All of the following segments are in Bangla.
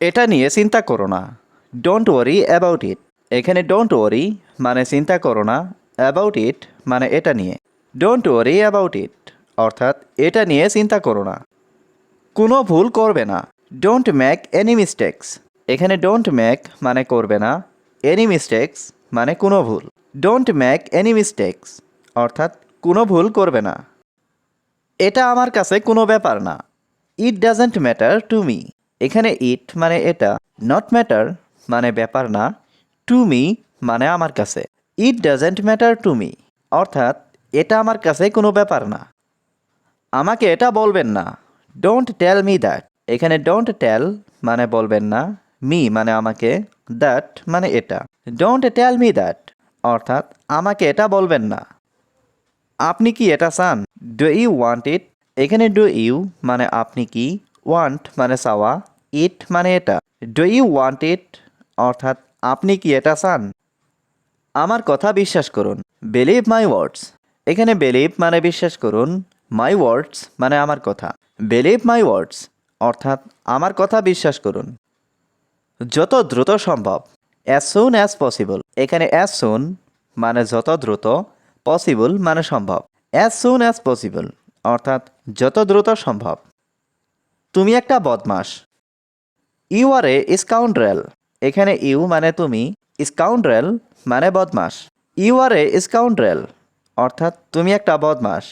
এটা নিয়ে চিন্তা করো না। ডোন্ট ওয়ারি অ্যাবাউট ইট এখানে ডোন্ট ওয়ারি মানে চিন্তা করো না। অ্যাবাউট ইট মানে এটা নিয়ে। ডোন্ট ওয়ারি অ্যাবাউট ইট অর্থাৎ এটা নিয়ে চিন্তা করো না। কোনো ভুল করবে না। ডোন্ট মেক এনি মিস্টেক্স এখানে ডোন্ট মেক মানে করবে না। এনি মিস্টেক্স মানে কোনো ভুল। ডোন্ট মেক এনি মিস্টেক্স অর্থাৎ কোনো ভুল করবে না। এটা আমার কাছে কোনো ব্যাপার না। It doesn't matter to me এখানে ইট মানে এটা নট ম্যাটার মানে ব্যাপার না টু মি মানে আমার কাছে। It doesn't matter to me অর্থাৎ এটা আমার কাছে কোনো ব্যাপার না। আমাকে এটা বলবেন না ডোন্ট টেল মি দ্যাট এখানে ডোন্ট টেল মানে বলবেন না মি মানে আমাকে দ্যাট মানে এটা। ডোন্ট টেল মি দ্যাট অর্থাৎ আমাকে এটা বলবেন না। আপনি কি এটা চান? ডু ইউ ওয়ান্ট ইট এখানে ডু ইউ মানে আপনি কি? ওয়ান্ট মানে চাওয়া। ইট মানে এটা। ডু ইউ ওয়ান্ট ইট অর্থাৎ, আপনি কি এটা চান? আমার কথা বিশ্বাস করুন। বিলিভ মাই ওয়ার্ডস এখানে বিলিভ মানে বিশ্বাস করুন। মাই ওয়ার্ডস মানে আমার কথা। বিলিভ মাই ওয়ার্ডস অর্থাৎ, আমার কথা বিশ্বাস করুন। যত দ্রুত সম্ভব। অ্যাজ সুন অ্যাজ পসিবল এখানে অ্যাজ সুন মানে যত দ্রুত পসিবল মানে সম্ভব। অ্যাজ সুন অ্যাজ পসিবল অর্থাৎ, যত দ্রুত সম্ভব। তুমি একটা বদমাস ইউ আর এ স্কাউন্ড্রেল এখানে ইউ মানে তুমি স্কাউন্ড্রেল মানে বদমাস। ইউ আর এ স্কাউন্ড্রেল অর্থাৎ তুমি একটা বদমাস।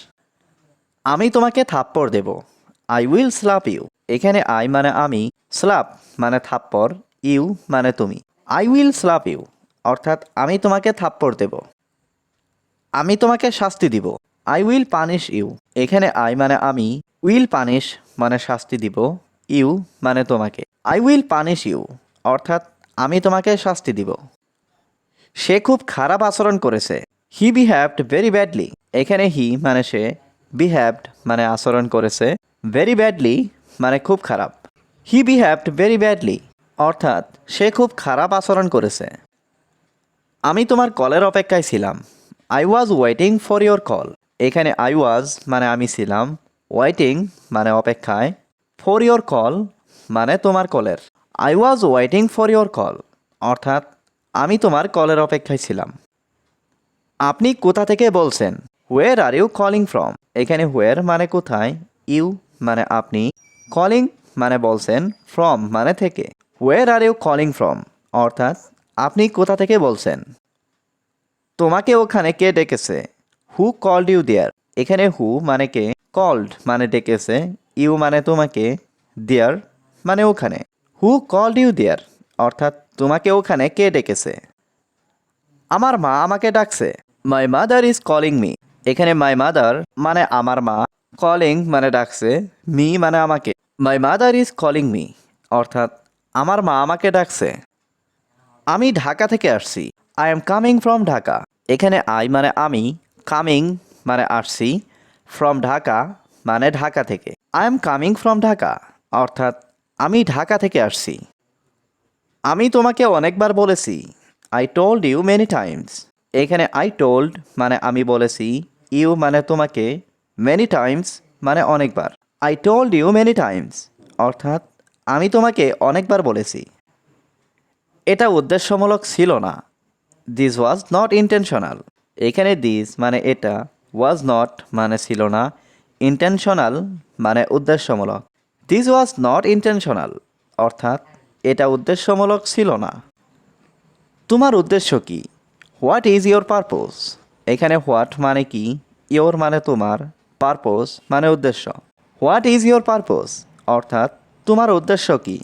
আমি তোমাকে থাপ্পড় দেব। আই উইল স্লাপ ইউ এখানে আই মানে আমি স্লাপ মানে থাপ্পড়, ইউ মানে তুমি। আই উইল স্লাপ ইউ অর্থাৎ আমি তোমাকে থাপ্পড় দেব। আমি তোমাকে শাস্তি দিব। আই উইল পানিশ ইউ এখানে আই মানে আমি উইল পানিশ মানে শাস্তি দিব। ইউ মানে তোমাকে। আই উইল পানিশ ইউ অর্থাৎ, আমি তোমাকে শাস্তি দিব। সে খুব খারাপ আচরণ করেছে। হি বিহ্যাভড ভেরি ব্যাডলি এখানে হি মানে সে বিহ্যাভড মানে আচরণ করেছে। ভেরি ব্যাডলি মানে খুব খারাপ। হি বিহ্যাভড ভেরি ব্যাডলি অর্থাৎ, সে খুব খারাপ আচরণ করেছে। আমি তোমার কলের অপেক্ষায় ছিলাম। I was waiting for your call এখানে আই ওয়াজ মানে আমি ছিলাম। ওয়েটিং মানে অপেক্ষায়। ফর ইয়োর কল মানে তোমার কলের। I was waiting for your call অর্থাৎ, আমি তোমার কলের অপেক্ষায় ছিলাম। আপনি কোথা থেকে বলছেন? Where are you calling from এখানে হোয়ের মানে কোথায়? ইউ মানে আপনি। কলিং মানে বলছেন ফ্রম মানে থেকে। Where are you calling from অর্থাৎ, আপনি কোথা থেকে বলছেন? তোমাকে ওখানে কে ডেকেছে? হু কল্ড ইউ দেয়ার এখানে হু মানে কে? কল্ড মানে ডেকেছে। ইউ মানে তোমাকে? দেয়ার মানে ওখানে। হু কল্ড ইউ দেয়ার অর্থাৎ তোমাকে ওখানে কে ডেকেছে? আমার মা আমাকে ডাকছে। My mother is calling me এখানে মাই মাদার মানে আমার মা কলিং মানে ডাকছে মি মানে আমাকে। My mother is calling me অর্থাৎ আমার মা আমাকে ডাকছে। আমি ঢাকা থেকে আসছি। I am coming from Dhaka. এখানে আই মানে আমি কামিং মানে আসছি। ফ্রম ঢাকা মানে ঢাকা থেকে। I am coming from Dhaka. অর্থাৎ আমি ঢাকা থেকে আসছি। আমি তোমাকে অনেকবার বলেছি I told you many times এখানে আই টোল্ড মানে আমি বলেছি ইউ মানে তোমাকে মেনি টাইমস মানে অনেকবার। I told you many times অর্থাৎ, আমি তোমাকে অনেকবার বলেছি। এটা উদ্দেশ্যমূলক ছিল না। দিস ওয়াজ নট ইন্টেনশনাল এখানে দিস মানে এটা ওয়াজ নট মানে ছিল না। ইন্টেনশনাল মানে উদ্দেশ্যমূলক। দিস ওয়াজ নট ইন্টেনশনাল অর্থাৎ এটা উদ্দেশ্যমূলক ছিল না। তোমার উদ্দেশ্য কি? হোয়াট ইজ ইয়োর পারপোজ এখানে হোয়াট মানে কি? ইয়োর মানে তোমার পারপোজ মানে উদ্দেশ্য। হোয়াট ইজ ইয়োর পারপোজ অর্থাৎ তোমার উদ্দেশ্য কি?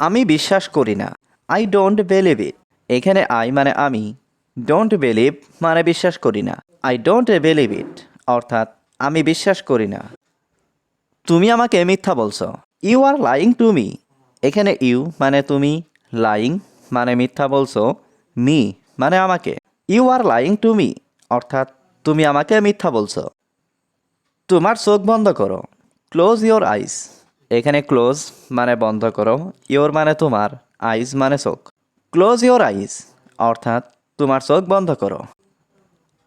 আমি বিশ্বাস করি না। আই ডোন্ট বিলিভ ইট এখানে আই মানে আমি। ডোন্ট বিলিভ মানে বিশ্বাস করি না। আই ডোন্ট বিলিভ ইট অর্থাৎ আমি বিশ্বাস করি না। তুমি আমাকে মিথ্যা বলছো। You are lying to me এখানে ইউ মানে তুমি লাইং মানে মিথ্যা বলছো মি মানে আমাকে। You are lying to me অর্থাৎ তুমি আমাকে মিথ্যা বলছো। তোমার চোখ বন্ধ করো। ক্লোজ ইয়োর আইস এখানে ক্লোজ মানে বন্ধ করো। ইয়োর মানে তোমার আইস মানে চোখ। ক্লোজ ইয়োর আইস অর্থাৎ তোমার চোখ বন্ধ করো।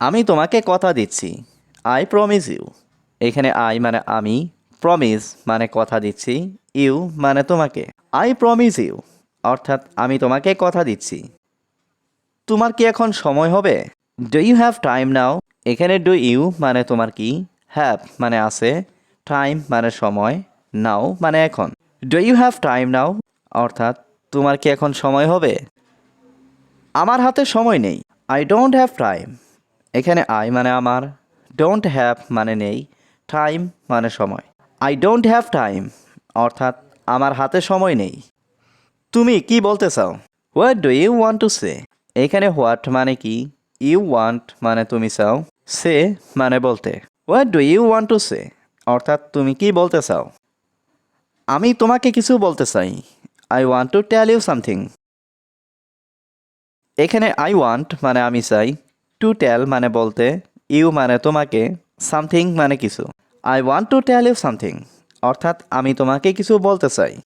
আমি তোমাকে কথা দিচ্ছি। আই প্রমিস ইউ এখানে আই মানে আমি প্রমিস মানে কথা দিচ্ছি ইউ মানে তোমাকে। আই প্রমিস ইউ অর্থাৎ আমি তোমাকে কথা দিচ্ছি। তোমার কি এখন সময় হবে? Do you have time now এখানে ডু ইউ মানে তোমার কি? হ্যাভ মানে আছে। টাইম মানে সময়। নাও মানে এখন। Do you have time now অর্থাৎ তোমার কি এখন সময় হবে? আমার হাতে সময় নেই। আই ডোন্ট হ্যাভ টাইম এখানে আই মানে আমার। ডোন্ট হ্যাভ মানে নেই। টাইম মানে সময়। আই ডোন্ট হ্যাভ টাইম অর্থাৎ, আমার হাতে সময় নেই। তুমি কি বলতে চাও? What do you want to say এখানে হোয়াট মানে কি? ইউ ওয়ান্ট মানে তুমি চাও। সে মানে বলতে। What do you want to say অর্থাৎ, তুমি কি বলতে চাও? আমি তোমাকে কিছু বলতে চাই। I want to tell you something এখানে আই ওয়ান্ট মানে আমি চাই। টু টেল মানে বলতে। ইউ মানে তোমাকে। সামথিং মানে কিছু। I want to tell you something অর্থাৎ আমি তোমাকে কিছু বলতে চাই।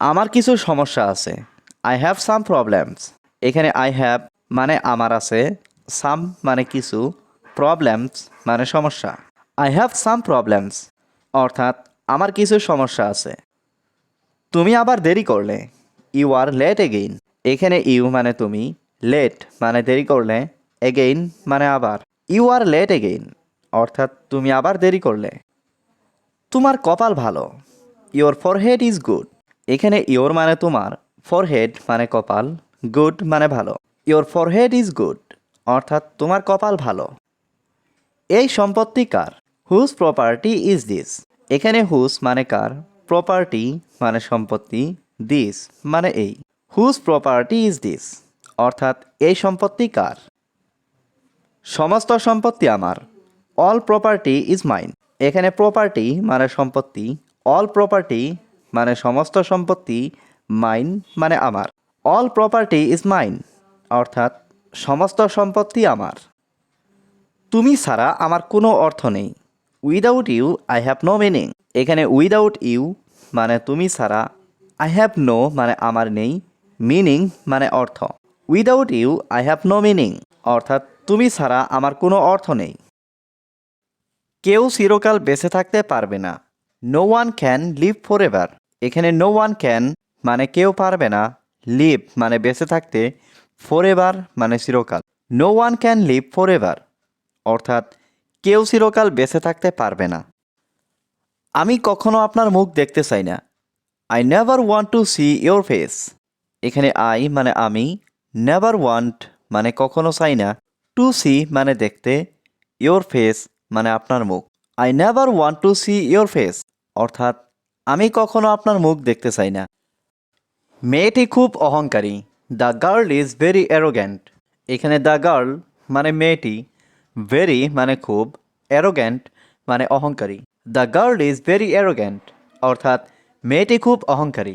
আমার কিছু সমস্যা আছে। আই হ্যাভ সাম প্রবলেমস এখানে আই হ্যাভ মানে আমার আছে। সাম মানে কিছু। প্রবলেমস মানে সমস্যা। আই হ্যাভ সাম প্রবলেমস অর্থাৎ আমার কিছু সমস্যা আছে। তুমি আবার দেরি করলে। ইউ আর লেট এগেইন এখানে ইউ মানে তুমি। লেট মানে দেরি করলে। এগেইন মানে আবার। ইউ আর লেট এগেইন অর্থাৎ তুমি আবার দেরি করলে। তোমার কপাল ভালো। ইওর ফরহেড ইজ গুড এখানে ইওর মানে তোমার ফরহেড মানে কপাল গুড মানে ভালো। ইওর ফরহেড ইজ গুড অর্থাৎ তোমার কপাল ভালো। এই সম্পত্তি কার? হুজ প্রপার্টি ইজ দিস এখানে হুজ মানে কার? প্রপার্টি মানে সম্পত্তি। দিস মানে এই। হুজ প্রপার্টি ইজ দিস অর্থাৎ এই সম্পত্তি কার? সমস্ত সম্পত্তি আমার। অল প্রপার্টি ইজ মাইন এখানে প্রপার্টি মানে সম্পত্তি অল প্রপার্টি মানে সমস্ত সম্পত্তি মাইন মানে আমার। অল প্রপার্টি ইজ মাইন অর্থাৎ সমস্ত সম্পত্তি আমার। তুমি ছাড়া আমার কোনো অর্থ নেই। Without you I have no meaning এখানে উইদাউট ইউ মানে তুমি ছাড়া আই হ্যাভ নো মানে আমার নেই। মিনিং মানে অর্থ। Without you I have no meaning অর্থাৎ তুমি ছাড়া আমার কোনো অর্থ নেই। কেউ চিরকাল বেঁচে থাকতে পারবে না। No one can live forever এখানে নো ওয়ান ক্যান মানে কেউ পারবে না। লিভ মানে বেঁচে থাকতে ফর এভার মানে চিরকাল। No one can live forever অর্থাৎ কেউ চিরকাল বেঁচে থাকতে পারবে না। আমি কখনো আপনার মুখ দেখতে চাই না। I never want to see your face এখানে আই মানে আমি। নেভার ওয়ান্ট মানে কখনো চাই না। টু সি মানে দেখতে। ইয়োর ফেস মানে আপনার মুখ। I never want to see your face অর্থাৎ, আমি কখনো আপনার মুখ দেখতে চাই না। মেয়েটি খুব অহংকারী। The girl is very arrogant এখানে দ্য গার্ল মানে মেয়েটি। ভেরি মানে খুব অ্যারোগ্যান্ট মানে অহংকারী। The girl is very arrogant অর্থাৎ, মেয়েটি খুব অহংকারী।